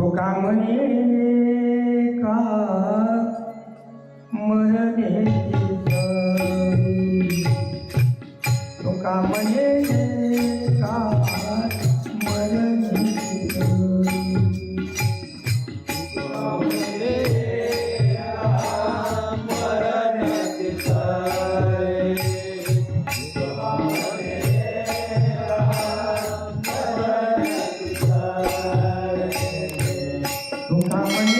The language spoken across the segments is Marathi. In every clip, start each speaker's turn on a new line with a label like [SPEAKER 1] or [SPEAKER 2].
[SPEAKER 1] तो का म्हणे का मरणे 他们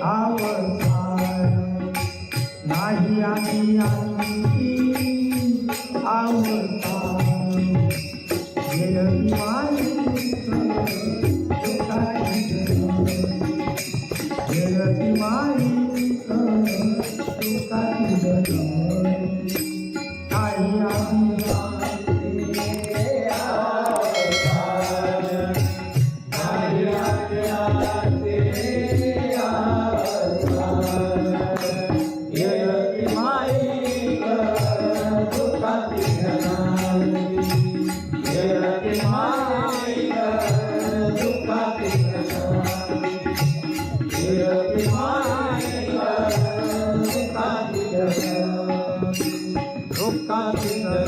[SPEAKER 1] आवसार नाही आम्ही आणखी आवसार गेलं मारी गेलं मारी
[SPEAKER 2] धोखा दिया